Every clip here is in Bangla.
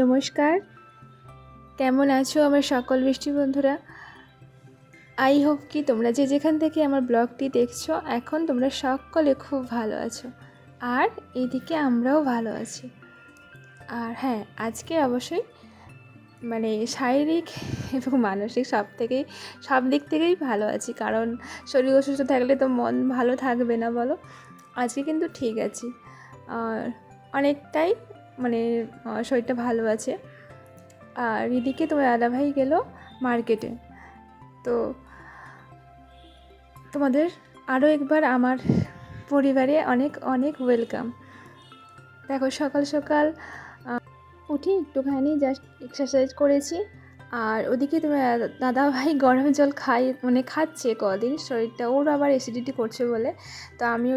নমস্কার। কেমন আছো আমার সকল মিষ্টি বন্ধুরা? আই হোপ কি তোমরা যে যেখান থেকে আমার ব্লগটি দেখছ, এখন তোমরা সকলে খুব ভালো আছো। আর এদিকে আমরাও ভালো আছি। আর হ্যাঁ আজকে অবশ্যই মানে শারীরিক এবং মানসিক সব থেকেই, সব দিক থেকেই ভালো আছি। কারণ শরীর অসুস্থ থাকলে তো মন ভালো থাকবে না বলো? আজকে কিন্তু ঠিক আছি। আর অনেকটাই মানে শরীরটা ভালো আছে। আর এদিকে তোমার দাদাভাই গেল মার্কেটে। তো তোমাদের আরও একবার আমার পরিবারে অনেক অনেক ওয়েলকাম দেখো সকাল সকাল উঠি একটুখানি জাস্ট এক্সারসাইজ করেছি। আর ওদিকে তোমার দাদা ভাই গরম জল খাই মানে খাচ্ছে কদিন শরীরটা ওর আবার অ্যাসিডিটি করছে বলে। তো আমি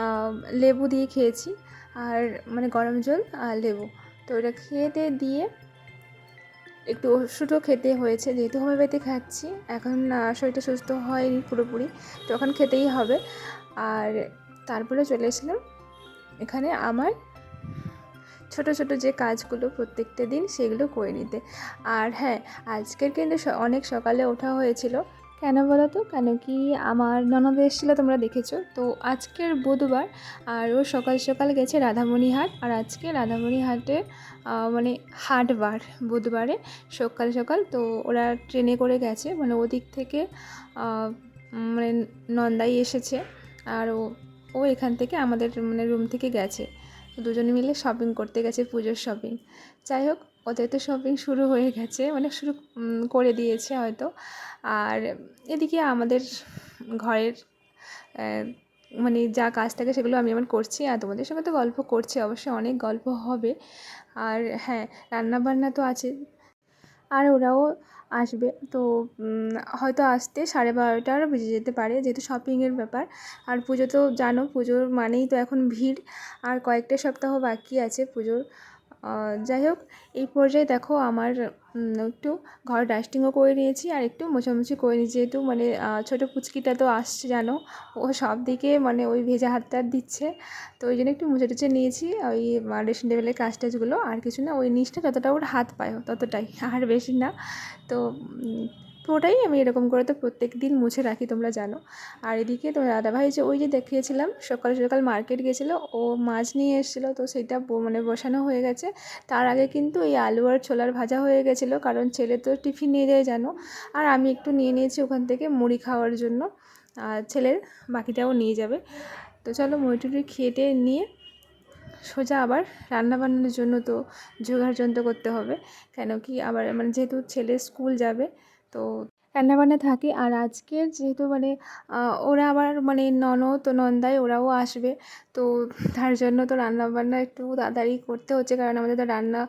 আহ, লেবু দিয়ে খেয়েছি। আর মানে গরম জল আর লেবু। তো ওটা খেতে দিয়ে একটু ওষুধও খেতে হয়েছে। যেহেতু হোমিওপ্যাথি খাচ্ছি, এখন শরীরটা সুস্থ হয়নি পুরোপুরি, তো এখন খেতেই হবে। আর তারপরে চলে এসলাম এখানে আমার ছোট ছোট যে কাজগুলো প্রত্যেকটা দিন সেগুলো করে নিতে। আর হ্যাঁ আজকের কিন্তু অনেক সকালে ওঠা হয়েছিল। কেন বলো তো? কেন কি আমার ননদ এসেছিল তোমরা দেখেছ? তো আজকের বুধবার আর ও সকাল সকাল গেছে রাধামণি হাট আর আজকে রাধামণি হাটে মানে হাটবার বুধবারে সকাল সকাল। তো ওরা ট্রেনে করে গেছে মানে ওদিক থেকে মানে নন্দাই এসেছে আর ও ও এখান থেকে আমাদের মানে রুম থেকে গেছে। দুজনে মিলে শপিং করতে গেছে পুজোর শপিং যাই হোক ওদের তো শপিং শুরু হয়ে গেছে মানে শুরু করে দিয়েছে হয়তো। আর এদিকে আমাদের ঘরের মানে যা কাজ থাকে সেগুলো আমি আমার করছি আর তোমাদের সঙ্গে তো গল্প করছি, অবশ্যই অনেক গল্প হবে। আর হ্যাঁ রান্নাবান্না তো আছে। আর ওরাও আসবে, তো হয়তো আসতে সাড়ে বারোটার বেজে যেতে পারে, যেহেতু শপিংয়ের ব্যাপার। আর পুজো তো জানো, পুজোর মানেই তো এখন ভিড়। আর কয়েকটা সপ্তাহ বাকি আছে পুজোর। যাই হোক, এই পর্যায়ে দেখো আমার একটু ঘর ডাস্টিংও করে নিয়েছি আর একটু মোছামুছি করে নিয়েছি। যেহেতু মানে ছোটো পুচকিটা তো আসছে জানো, ও সব দিকে মানে ওই ভেজা হাতটা দিচ্ছে। তো ওই জন্য একটু মুছে টুছে নিয়েছি, ওই ড্রেসিং টেবিলের কাজ টাজগুলো আর কিছু না, ওই নিচটা যতটা ওর হাত পায় ততটাই, আর বেশি না। তো পুরোটাই আমি এরকম করে তো প্রত্যেক দিন মুছে রাখি, তোমরা জানো। আর এদিকে তোমার দাদাভাই যে ওই যে দেখিয়েছিলাম, সকাল সকাল মার্কেট গেছিল, ও মাছ নিয়ে এসেছিল, তো সেটা মানে বসানো হয়ে গেছে। তার আগে কিন্তু এই আলু আর ছোলার ভাজা হয়ে গেছিল, কারণ ছেলে তো টিফিন নিয়ে যায়, জানো। আর আমি একটু নিয়ে নিয়েছি ওখান থেকে মুড়ি খাওয়ার জন্য, আর ছেলের বাকিটাও নিয়ে যাবে। তো চলো মুড়ি টুড়ি খেটে নিয়ে সোজা আবার রান্না বান্নার জন্য তো জোগাড় যন্ত্র করতে হবে, কেন কি আবার মানে যেহেতু ছেলে স্কুল যাবে তো রান্নাবান্না থাকে। আর আজকের যেহেতু মানে ওরা আবার মানে ননদ, নন্দাই ওরাও আসবে। তো তার জন্য তো রান্নাবান্না একটু তাড়াতাড়ি করতে হচ্ছে, কারণ আমাদের তো রান্না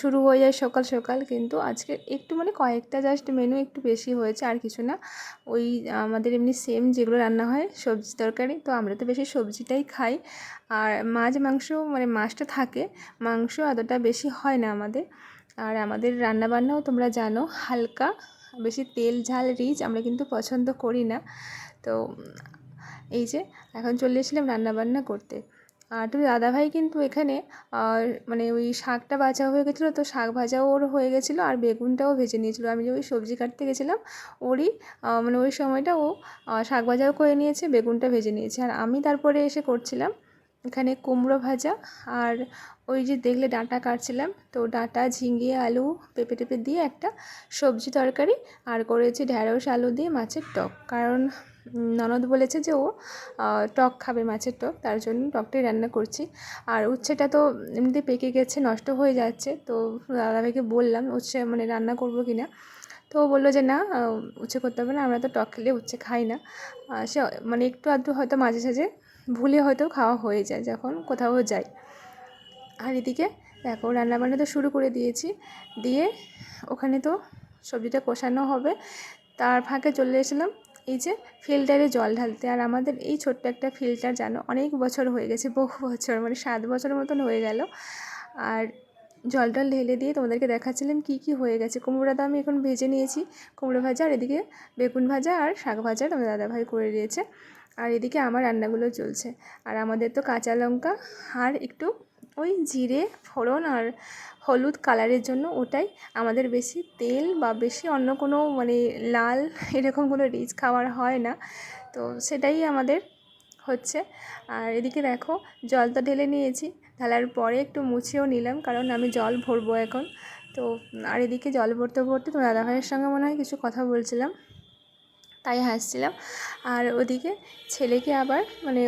শুরু হয়ে যায় সকাল সকাল। কিন্তু আজকে একটু মানে কয়েকটা জাস্ট মেনু একটু বেশি হয়েছে, আর কিছু না। ওই আমাদের এমনি সেম যেগুলো রান্না হয়, সবজি তরকারি। তো আমরা তো বেশি সবজিটাই খাই। আর মাছ, মাংস মানে মাছটা থাকে। মাংস এতটা বেশি হয় না আমাদের। আর আমাদের রান্নাবান্নাও তোমরা জানো, হালকা। বেশি তেল, ঝাল, রিচ আমরা কিন্তু পছন্দ করি না। তো এই যে এখন চলে এসেছিলাম রান্নাবান্না করতে। আর তুমি দাদাভাই কিন্তু এখানে মানে ওই শাকটা বাছা হয়ে গেছিল, তো শাক ভাজাও ওর হয়ে গেছিল আর বেগুনটাও ভেজে নিয়েছিলো। আমি যে ওই সবজি কাটতে গেছিলাম, ওরই মানে ওই সময়টা ও শাক ভাজাও করে নিয়েছে, বেগুনটা ভেজে নিয়েছে। আর আমি তারপরে এসে করছিলাম এখানে কুমড়ো ভাজা আর ওই যে দেখলে ডাঁটা কাটছিলাম, তো ডাঁটা, ঝিঙে, আলু পেঁপে টেপে দিয়ে একটা সবজি তরকারি আর করেছি ঢ্যাঁড়স আলু দিয়ে মাছের টক। কারণ ননদ বলেছে যে ও টক খাবে মাছের টক, তার জন্য টকটাই রান্না করছি। আর উচ্ছেটা তো এমনিতে পেকে গেছে, নষ্ট হয়ে যাচ্ছে, তো দাদাভাইকে বললাম উচ্ছে মানে রান্না করব কি না। তো ও বলল যে না উচ্ছে করতে হবে না, আমরা তো টক খেলে উচ্ছে খাই না। সে মানে একটু আধটু হয়তো মাঝে সাঝে ভুলে হয়তো খাওয়া হয়ে যায় যখন কোথাও যাই। আর এদিকে দেখো রান্নাবান্না তো শুরু করে দিয়েছি। দিয়ে ওখানে তো সবজিটা কষানো হবে। তার ফাঁকে চলে এসেছিলাম এই যে ফিল্টারে জল ঢালতে। আর আমাদের এই ছোট্ট একটা ফিল্টার জানো, অনেক বছর হয়ে গেছে, বহু বছর মানে সাত বছর মতন হয়ে গেল। আর জল টল ঢেলে দিয়ে তোমাদেরকে দেখাচ্ছিলাম কী কী হয়ে গেছে। কুমড়োটা তো আমি এখন ভেজে নিয়েছি, কুমড়ো ভাজা, আর এদিকে বেগুন ভাজা আর শাক ভাজা তোমার দাদাভাই করে দিয়েছে। আর এদিকে আমার রান্নাগুলো চলছে। আর আমাদের তো কাঁচা লঙ্কা আর একটু ওই জিরে, ফোড়ন আর হলুদ কালারের জন্য ওটাই। আমাদের বেশি তেল বা বেশি অন্য কোনো মানে লাল এরকম কোনো রিচ খাবার হয় না। তো সেটাই আমাদের হচ্ছে। আর এদিকে দেখো, জল তো ঢেলে নিয়েছি। ঢালার পরে একটু মুছেও নিলাম কারণ আমি জল ভরবো এখন। তো, আর এদিকে জল ভরতে ভরতে তোমার দাদাভাইয়ের সঙ্গে মনে হয় কিছু কথা বলছিলাম। তাই হাসছিলাম। আর ওদিকে ছেলেকে আবার মানে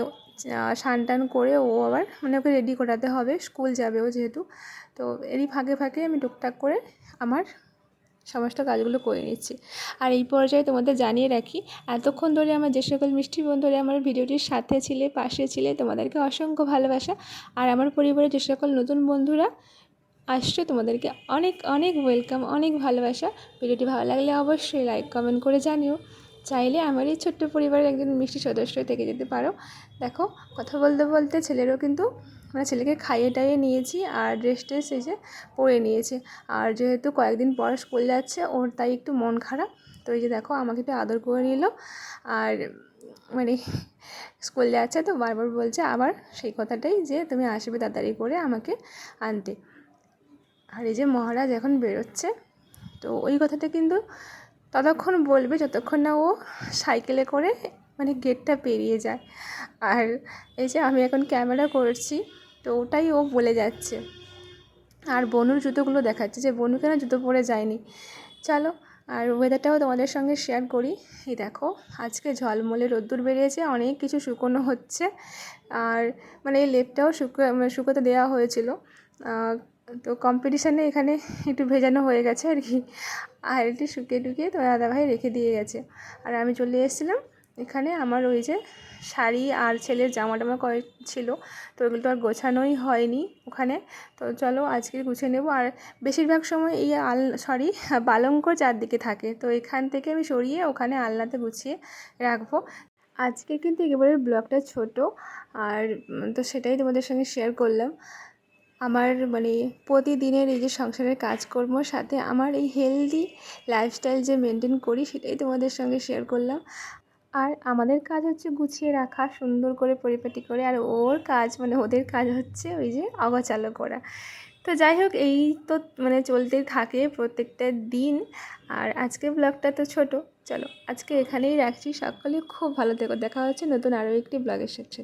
স্নান টান করে ও আবার মানে ওকে রেডি করাতে হবে। স্কুল যাবে ও যেহেতু। তো এরই ফাঁকে ফাঁকে আমি টুকটাক করে আমার সমস্ত কাজগুলো করে নিচ্ছি। আর এই পর্যায়ে তোমাদের জানিয়ে রাখি, এতক্ষণ ধরে আমার যে সকল মিষ্টি বন্ধুরা আমার ভিডিওটির সাথে ছিলে, পাশে ছিলে, তোমাদেরকে অসংখ্য ভালোবাসা। আর আমার পরিবারের যে সকল নতুন বন্ধুরা আসছো, তোমাদেরকে অনেক অনেক ওয়েলকাম অনেক ভালোবাসা। ভিডিওটি ভালো লাগলে অবশ্যই লাইক কমেন্ট করে জানিও। চাইলে আমার এই ছোট্ট পরিবারের একজন মিষ্টি সদস্য থেকে যেতে পারো। দেখো, কথা বলতে বলতে ছেলেরও কিন্তু মানে ছেলেকে খাইয়ে টাইয়ে নিয়েছি আর ড্রেস ট্রেস এসে পরে নিয়েছে। আর যেহেতু কয়েকদিন পর স্কুল যাচ্ছে, ওর তাই একটু মন খারাপ। তো এই যে দেখো, আমাকে একটু আদর করে নিল। আর মানে স্কুল যাচ্ছে তো, বারবার বলছে আবার সেই কথাটাই যে তুমি আসবে তাড়াতাড়ি করে আমাকে আনতে। আর এই যে মহারাজ এখন বেরোচ্ছে, তো ওই কথাটা কিন্তু ততক্ষণ বলবে যতক্ষণ না ও সাইকেলে করে মানে গেটটা পেরিয়ে যায়। আর এই যে আমি এখন ক্যামেরা করছি, তো ওটাই ও বলে যাচ্ছে। আর বনুর জুতোগুলো দেখাচ্ছে যে, বনু কেন জুতো পরে যায়নি? চলো, আর ওয়েদারটাও তোমাদের সঙ্গে শেয়ার করি। এই দেখো, আজকে ঝলমলে রোদ্দুর বেরিয়েছে, অনেক কিছু শুকনো হচ্ছে। আর মানে এই লেপটাও শুকো মানে শুকোতে দেওয়া হয়েছিল। তো কম্পিটিশানে এখানে একটু ভেজানো হয়ে গেছে আর কি। আর একটু শুকিয়ে টুকিয়ে তো দাদাভাই রেখে দিয়ে গেছে। আর আমি চলে এসেছিলাম। এখানে আমার ওই যে শাড়ি আর ছেলের জামা টামা কয়েক ছিল, তো ওগুলো তো আর গোছানোই হয়নি ওখানে। তো চলো আজকে গুছিয়ে নেব। আর বেশিরভাগ সময় এই আল সরি পালঙ্ক চারদিকে থাকে। তো এখান থেকে আমি সরিয়ে ওখানে আলনাতে গুছিয়ে রাখব। আজকে কিন্তু একেবারে ব্লগটা ছোট। আর তো সেটাই তোমাদের সঙ্গে শেয়ার করলাম। আমার মানে প্রতিদিনের এই যে সংসারের কাজকর্মর সাথে আমার এই হেলদি লাইফস্টাইল যে মেনটেন করি সেটাই তোমাদের সঙ্গে শেয়ার করলাম। আর আমাদের কাজ হচ্ছে গুছিয়ে রাখা, সুন্দর করে পরিপাটি করে, আর ওর কাজ মানে ওদের কাজ হচ্ছে ওই যে অগচালো করা। তো যাই হোক, এই তো মানে চলতেই থাকে প্রত্যেকটা দিন। আর আজকের ব্লগটা তো ছোট। চলো, আজকে এখানেই রাখছি। সকলে খুব ভালো থেকো। দেখা হচ্ছে নতুন আরও একটি ব্লগের সাথে।